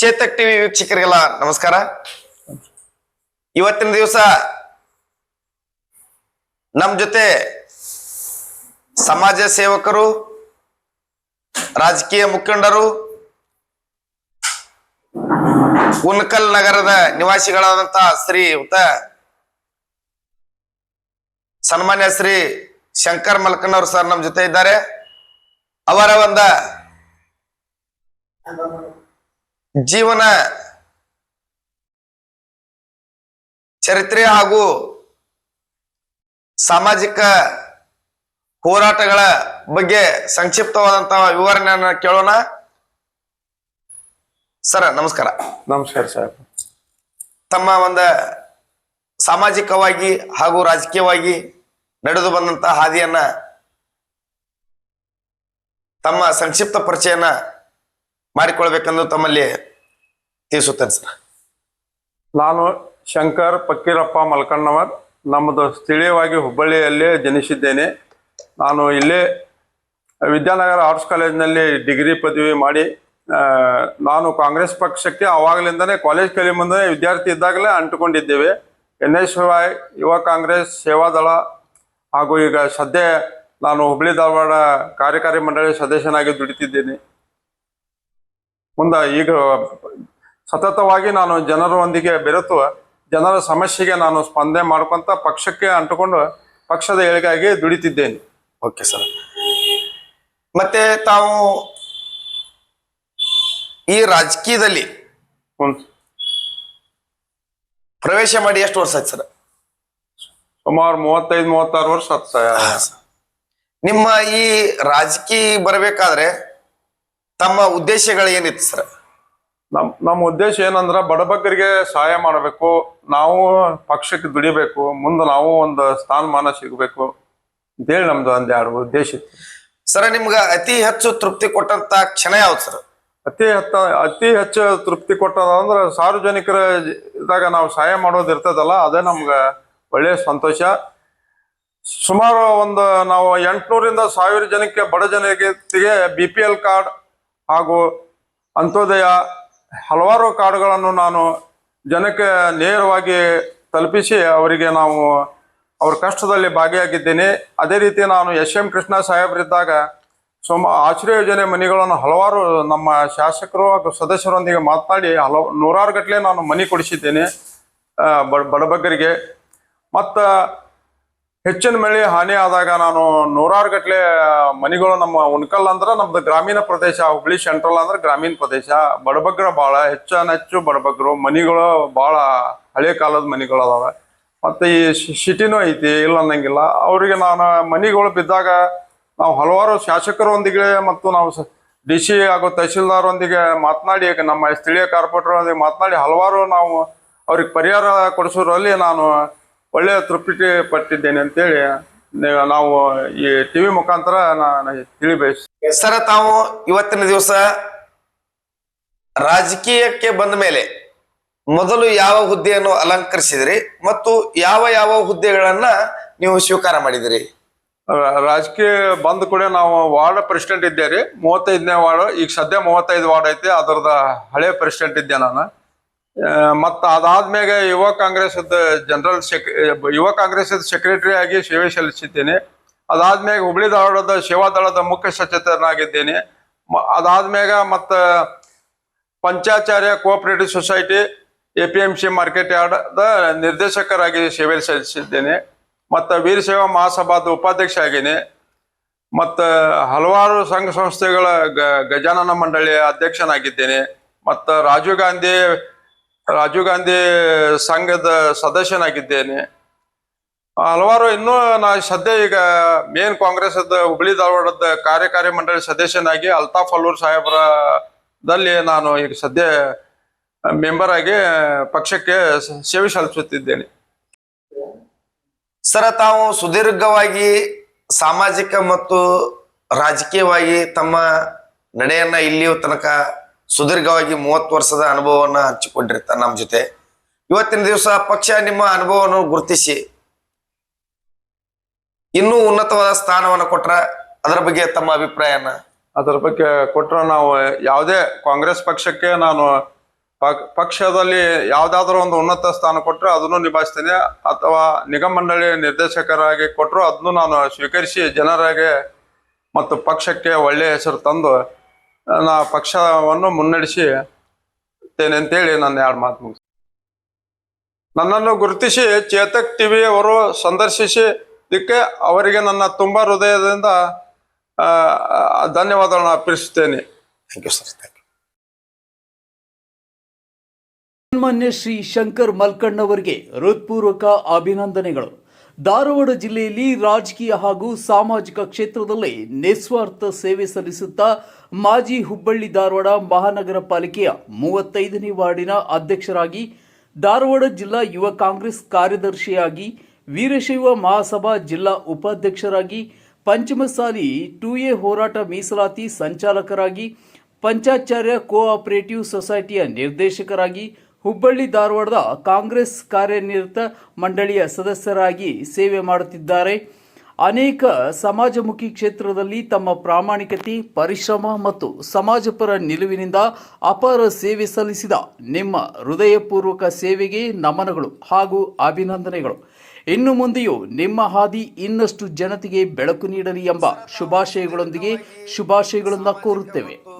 Chetak TV ವೀಕ್ಷಕರಿಗೆಲ್ಲ ನಮಸ್ಕಾರ. ಇವತ್ತಿನ ದಿವಸ ನಮ್ ಜೊತೆ ಸಮಾಜ ಸೇವಕರು, ರಾಜಕೀಯ ಮುಖಂಡರು, ಉನ್ಕಲ್ ನಗರದ ನಿವಾಸಿಗಳಾದಂತ ಶ್ರೀಯುತ ಸನ್ಮಾನ್ಯ ಶ್ರೀ ಶಂಕರ್ ಮಲ್ಕನವ್ರು ಸರ್ ನಮ್ಮ ಜೊತೆ ಇದ್ದಾರೆ. ಅವರ ಒಂದ ಜೀವನ ಚರಿತ್ರೆ ಹಾಗೂ ಸಾಮಾಜಿಕ ಹೋರಾಟಗಳ ಬಗ್ಗೆ ಸಂಕ್ಷಿಪ್ತವಾದಂತಹ ವಿವರಣೆಯನ್ನ ಕೇಳೋಣ. ಸರ್ ನಮಸ್ಕಾರ. ನಮಸ್ಕಾರ ಸರ್. ತಮ್ಮ ಒಂದ ಸಾಮಾಜಿಕವಾಗಿ ಹಾಗೂ ರಾಜಕೀಯವಾಗಿ ನಡೆದು ಬಂದಂತ ಹಾದಿಯನ್ನ ತಮ್ಮ ಸಂಕ್ಷಿಪ್ತ ಪರಿಚಯನ ಮಾಡಿಕೊಳ್ಬೇಕೆಂದು ತಮ್ಮಲ್ಲಿ ತಿಳಿಸುತ್ತೇನೆ, ಸರ್. ನಾನು ಶಂಕರ್ ಫಕ್ಕೀರಪ್ಪ ಮಲ್ಕಣ್ಣವರ್. ನಮ್ಮದು ಸ್ಥಳೀಯವಾಗಿ ಹುಬ್ಬಳ್ಳಿಯಲ್ಲೇ ಜನಿಸಿದ್ದೇನೆ. ನಾನು ಇಲ್ಲೇ ವಿದ್ಯಾನಗರ ಆರ್ಟ್ಸ್ ಕಾಲೇಜಿನಲ್ಲಿ ಡಿಗ್ರಿ ಪದವಿ ಮಾಡಿ ನಾನು ಕಾಂಗ್ರೆಸ್ ಪಕ್ಷಕ್ಕೆ ಆವಾಗಲಿಂದನೇ ಕಾಲೇಜ್ ಕಲಿ ಮುಂದೆ ವಿದ್ಯಾರ್ಥಿ ಇದ್ದಾಗಲೇ ಅಂಟುಕೊಂಡಿದ್ದೇವೆ. ಎನ್ ಎಸ್ ವೈ, ಯುವ ಕಾಂಗ್ರೆಸ್, ಸೇವಾದಳ ಹಾಗೂ ಈಗ ಸದ್ಯ ನಾನು ಹುಬ್ಬಳ್ಳಿ ಧಾರವಾಡ ಕಾರ್ಯಕಾರಿ ಮಂಡಳಿ ಸದಸ್ಯನಾಗಿ ದುಡಿತಿದ್ದೇನೆ. ಮುಂದೆ ಈಗ ಸತತವಾಗಿ ನಾನು ಜನರೊಂದಿಗೆ ಬೆರೆತು ಜನರ ಸಮಸ್ಯೆಗೆ ನಾನು ಸ್ಪಂದನೆ ಮಾಡ್ಕೊಂತ ಪಕ್ಷಕ್ಕೆ ಅಂಟುಕೊಂಡು ಪಕ್ಷದ ಏಳಿಗಾಗಿ ದುಡಿತಿದ್ದೇನೆ. Okay sir. ಮತ್ತೆ ತಾವು ಈ ರಾಜಕೀಯದಲ್ಲಿ. ಪ್ರವೇಶ ಮಾಡಿ ಎಷ್ಟು ವರ್ಷ ಆಯ್ತು ಸರ್? ಸುಮಾರು ಮೂವತ್ತೈದು ಮೂವತ್ತಾರು ವರ್ಷ ಆಯ್ತು. ನಿಮ್ಮ ಈ ರಾಜಕೀಯ ಬರಬೇಕಾದ್ರೆ ತಮ್ಮ ಉದ್ದೇಶಗಳು ಏನಿತ್ತು ಸರ್? ನಮ್ ನಮ್ಮ ಉದ್ದೇಶ ಏನಂದ್ರ ಬಡಬಗ್ಗರಿಗೆ ಸಹಾಯ ಮಾಡಬೇಕು ನಾವು ಪಕ್ಷಕ್ಕೆ ದುಡಿಬೇಕು ಮುಂದೆ ನಾವು ಒಂದು ಸ್ಥಾನಮಾನ ಸಿಗಬೇಕು ಅಂತೇಳಿ ನಮ್ದು ಒಂದು ಎರಡು ಉದ್ದೇಶ ಇತ್ತು. ಸರ್ ನಿಮ್ಗ ಅತಿ ಹೆಚ್ಚು ತೃಪ್ತಿ ಕೊಟ್ಟಂತ ಕ್ಷಣ ಯಾವ್ದು ಸರ್? ಅತಿ ಹೆಚ್ಚ ಅತಿ ಹೆಚ್ಚು ತೃಪ್ತಿ ಕೊಟ್ಟದ ಅಂದ್ರೆ ಸಾರ್ವಜನಿಕರ ಜ- ಇದಾಗ ನಾವು ಸಹಾಯ ಮಾಡೋದು ಇರ್ತದಲ್ಲ ಅದೇ ನಮ್ಗೆ ಒಳ್ಳೆಯ ಸಂತೋಷ. ಸುಮಾರು ಒಂದು ನಾವು ಎಂಟುನೂರಿಂದ ಸಾವಿರ ಜನಕ್ಕೆ ಬಡ ಜನರಿಗೆ ಬಿ ಪಿ ಎಲ್ ಕಾರ್ಡ್ ಹಾಗೂ ಅಂತ್ಯೋದಯ ಹಲವಾರು ಕಾರ್ಡ್ಗಳನ್ನು ನಾನು ಜನಕ್ಕೆ ನೇರವಾಗಿ ತಲುಪಿಸಿ ಅವರಿಗೆ ನಾವು ಅವ್ರ ಕಷ್ಟದಲ್ಲಿ ಭಾಗಿಯಾಗಿದ್ದೇನೆ. ಅದೇ ರೀತಿ ನಾನು ಎಸ್ ಎಂ ಕೃಷ್ಣ ಸಾಹೇಬರಿದ್ದಾಗ ಸುಮ ಆಶ್ರಯ ಯೋಜನೆ ಮನೆಗಳನ್ನು ಹಲವಾರು ನಮ್ಮ ಶಾಸಕರು ಹಾಗೂ ಸದಸ್ಯರೊಂದಿಗೆ ಮಾತನಾಡಿ ಹಲವು ನೂರಾರು ಗಟ್ಟಲೆ ನಾನು ಮನೆ ಕೊಡಿಸಿದ್ದೇನೆ ಬಡ ಬಡಬಗ್ಗರಿಗೆ. ಮತ್ತು ಹೆಚ್ಚಿನ ಮಳೆ ಹಾನಿ ಆದಾಗ ನಾನು ನೂರಾರು ಗಟ್ಟಲೆ ಮನೆಗಳು ನಮ್ಮ ಉಣ್ಕಲ್ ಅಂದ್ರೆ ನಮ್ದು ಗ್ರಾಮೀಣ ಪ್ರದೇಶ, ಹುಬ್ಳಿ ಸೆಂಟ್ರಲ್ ಅಂದ್ರೆ ಗ್ರಾಮೀಣ ಪ್ರದೇಶ. ಬಡಬಗ್ರ ಭಾಳ ಹೆಚ್ಚು ಬಡಬಗ್ರು. ಮನೆಗಳು ಭಾಳ ಹಳೆ ಕಾಲದ ಮನೆಗಳು ಅದಾವೆ. ಮತ್ತು ಈ ಸಿಟಿನೂ ಐತಿ, ಇಲ್ಲ ಅನ್ನಂಗಿಲ್ಲ. ಅವರಿಗೆ ನಾನು ಮನೆಗಳು ಬಿದ್ದಾಗ ನಾವು ಹಲವಾರು ಶಾಸಕರೊಂದಿಗೆ ಮತ್ತು ನಾವು ಡಿ ಸಿ ಹಾಗೂ ತಹಸೀಲ್ದಾರೊಂದಿಗೆ ಮಾತನಾಡಿ ನಮ್ಮ ಸ್ಥಳೀಯ ಕಾರ್ಪೊರೇಟರ್ ಮಾತನಾಡಿ ಹಲವಾರು ನಾವು ಅವ್ರಿಗೆ ಪರಿಹಾರ ಕೊಡಿಸೋದ್ರಲ್ಲಿ ನಾನು ಒಳ್ಳೆಯ ತೃಪ್ತಿ ಪಟ್ಟಿದ್ದೇನೆ ಅಂತೇಳಿ ನೀವು- ಈ ಟಿವಿ ಮುಖಾಂತರ ನಾನು ತಿಳಿ ಬಯಸ್ ಸರ್ ತಾವು ಇವತ್ತಿನ ದಿವಸ ರಾಜಕೀಯಕ್ಕೆ ಬಂದ ಮೇಲೆ ಮೊದಲು ಯಾವ ಹುದ್ದೆಯನ್ನು ಅಲಂಕರಿಸಿದ್ರಿ ಮತ್ತು ಯಾವ ಯಾವ ಹುದ್ದೆಗಳನ್ನ ನೀವು ಸ್ವೀಕಾರ ಮಾಡಿದಿರಿ? ರಾಜಕೀಯ ಬಂದ ಕೂಡ ನಾವು ವಾರ್ಡ್ ಪ್ರೆಸಿಡೆಂಟ್ ಇದ್ದೆ ರೀ. ಮೂವತ್ತೈದನೇ ವಾರ್ಡ್ ಈಗ ಸದ್ಯ ಮೂವತ್ತೈದು ವಾರ್ಡ್ ಐತಿ. ಅದರದ ಹಳೆ ಪ್ರೆಸಿಡೆಂಟ್ ಇದ್ದೆ ನಾನು. ಮತ್ತು ಅದಾದ್ಮೇಲೆ ಯುವ ಕಾಂಗ್ರೆಸ್ ಜನರಲ್ ಸೆಕ್, ಯುವ ಕಾಂಗ್ರೆಸ್ ಸೆಕ್ರೆಟರಿ ಆಗಿ ಸೇವೆ ಸಲ್ಲಿಸಿದ್ದೇನೆ. ಅದಾದ್ಮೇಲೆ ಹುಬ್ಳಿ ಧಾರವಾಡದ ಸೇವಾದಳದ ಮುಖ್ಯ ಸಚೇತನಾಗಿದ್ದೇನೆ ಮ- ಮತ್ತ Panchacharya cooperative society, A P M C market ಯಾರ್ಡ್ದ ನಿರ್ದೇಶಕರಾಗಿ ಸೇವೆ ಸಲ್ಲಿಸಿದ್ದೇನೆ. ಮತ್ತು ವೀರ ಸೇವಾ ಮಹಾಸಭಾದ ಉಪಾಧ್ಯಕ್ಷ ಆಗಿನಿ ಮತ್ತು ಹಲವಾರು ಸಂಘ ಸಂಸ್ಥೆಗಳ ಗಜಾನನ ಮಂಡಳಿಯ ಅಧ್ಯಕ್ಷನಾಗಿದ್ದೇನೆ. ಮತ್ತು ರಾಜೀವ್ ಗಾಂಧಿ ರಾಜೀವ್ ಗಾಂಧಿ ಸಂಘದ ಸದಸ್ಯನಾಗಿದ್ದೇನೆ. ಹಲವಾರು ಇನ್ನೂ ನಾ ಸದ್ಯ ಈಗ ಮೇನ್ ಕಾಂಗ್ರೆಸ್ ಹುಬ್ಳಿ ಧಾರವಾಡದ ಕಾರ್ಯಕಾರಿ ಮಂಡಳಿ ಸದಸ್ಯನಾಗಿ ಅಲ್ತಾಫ್ ಅಲ್ಲೂರ್ ಸಾಹೇಬರದಲ್ಲಿ ನಾನು ಈಗ ಸದ್ಯ ಮೆಂಬರ್ ಆಗಿ ಪಕ್ಷಕ್ಕೆ ಸೇವೆ ಸಲ್ಲಿಸುತ್ತಿದ್ದೇನೆ. ಸರ, ತಾವು ಸುದೀರ್ಘವಾಗಿ ಸಾಮಾಜಿಕ ಮತ್ತು ರಾಜಕೀಯವಾಗಿ ತಮ್ಮ ನಡೆಯನ್ನ ಇಲ್ಲಿಯೂ ತನಕ ಸುದೀರ್ಘವಾಗಿ ಮೂವತ್ತು ವರ್ಷದ ಅನುಭವವನ್ನ ಹಂಚಿಕೊಂಡಿರ್ತಾರೆ ನಮ್ಮ ಜೊತೆ. ಇವತ್ತಿನ ದಿವಸ ಪಕ್ಷ ನಿಮ್ಮ ಅನುಭವವನ್ನು ಗುರುತಿಸಿ. ಇನ್ನೂ ಉನ್ನತವಾದ ಸ್ಥಾನವನ್ನು ಕೊಟ್ರ ಅದರ ಬಗ್ಗೆ ತಮ್ಮ ಅಭಿಪ್ರಾಯನ? ಅದರ ಬಗ್ಗೆ ಕೊಟ್ಟರೆ ನಾವು ಯಾವುದೇ ಕಾಂಗ್ರೆಸ್ ಪಕ್ಷಕ್ಕೆ ನಾನು ಪಕ್ಷದಲ್ಲಿ ಯಾವ್ದಾದ್ರು ಒಂದು ಉನ್ನತ ಸ್ಥಾನ ಕೊಟ್ಟರೆ ಅದನ್ನು ನಿಭಾಯಿಸ್ತೇನೆ. ಅಥವಾ ನಿಗಮ ಮಂಡಳಿ ನಿರ್ದೇಶಕರಾಗಿ ಕೊಟ್ಟರು ಅದನ್ನು ನಾನು ಸ್ವೀಕರಿಸಿ ಜನರಿಗೆ ಮತ್ತು ಪಕ್ಷಕ್ಕೆ ಒಳ್ಳೆಯ ಹೆಸರು ತಂದು ನಾ ಪಕ್ಷವನ್ನು ಮುನ್ನಡೆಸಿ ತೇನೆ ಅಂತೇಳಿ ನನ್ನ ಎರಡು ಮಾತು ಮುಗಿಸ್ ನನ್ನನ್ನು ಗುರುತಿಸಿ ಚೇತಕ್ ಟಿವಿ ಅವರು ಸಂದರ್ಶಿಸಿದಕ್ಕೆ ಅವರಿಗೆ ನನ್ನ ತುಂಬಾ ಹೃದಯದಿಂದ ಧನ್ಯವಾದಗಳನ್ನು ಅರ್ಪಿಸುತ್ತೇನೆ. Thank you sir thank you ಸನ್ಮಾನ್ಯ ಶ್ರೀ ಶಂಕರ್ ಮಲ್ಕಣ್ಣವರಿಗೆ ಹೃತ್ಪೂರ್ವಕ ಅಭಿನಂದನೆಗಳು. ಧಾರವಾಡ ಜಿಲ್ಲೆಯಲ್ಲಿ ರಾಜಕೀಯ ಹಾಗೂ ಸಾಮಾಜಿಕ ಕ್ಷೇತ್ರದಲ್ಲಿ ನಿಸ್ವಾರ್ಥ ಸೇವೆ ಸಲ್ಲಿಸುತ್ತಾ ಮಾಜಿ ಹುಬ್ಬಳ್ಳಿ ಧಾರವಾಡ ಮಹಾನಗರ ಪಾಲಿಕೆಯ ಮೂವತ್ತೈದನೇ ವಾರ್ಡಿನ ಅಧ್ಯಕ್ಷರಾಗಿ ಧಾರವಾಡ ಜಿಲ್ಲಾ ಯುವ ಕಾಂಗ್ರೆಸ್ ಕಾರ್ಯದರ್ಶಿಯಾಗಿ ವೀರಶೈವ ಮಹಾಸಭಾ ಜಿಲ್ಲಾ ಉಪಾಧ್ಯಕ್ಷರಾಗಿ ಪಂಚಮಸಾಲಿ ಟೂ ಎ ಹೋರಾಟ ಮೀಸಲಾತಿ ಸಂಚಾಲಕರಾಗಿ ಪಂಚಾಚಾರ್ಯ ಕೋಆಪರೇಟಿವ್ ಸೊಸೈಟಿಯ ನಿರ್ದೇಶಕರಾಗಿ ಹುಬ್ಬಳ್ಳಿ ಧಾರವಾಡದ ಕಾಂಗ್ರೆಸ್ ಕಾರ್ಯನಿರತ ಮಂಡಳಿಯ ಸದಸ್ಯರಾಗಿ ಸೇವೆ ಮಾಡುತ್ತಿದ್ದಾರೆ. ಅನೇಕ ಸಮಾಜಮುಖಿ ಕ್ಷೇತ್ರದಲ್ಲಿ ತಮ್ಮ ಪ್ರಾಮಾಣಿಕತೆ, ಪರಿಶ್ರಮ ಮತ್ತು ಸಮಾಜಪರ ನಿಲುವಿನಿಂದ ಅಪಾರ ಸೇವೆ ಸಲ್ಲಿಸಿದ ನಿಮ್ಮ ಹೃದಯಪೂರ್ವಕ ಸೇವೆಗೆ ನಮನಗಳು ಹಾಗೂ ಅಭಿನಂದನೆಗಳು. ಇನ್ನು ಮುಂದೆಯೂ ನಿಮ್ಮ ಹಾದಿ ಇನ್ನಷ್ಟು ಜನತೆಗೆ ಬೆಳಕು ನೀಡಲಿ ಎಂಬ ಶುಭಾಶಯಗಳೊಂದಿಗೆ ಶುಭಾಶಯಗಳನ್ನು ಕೋರುತ್ತೇವೆ.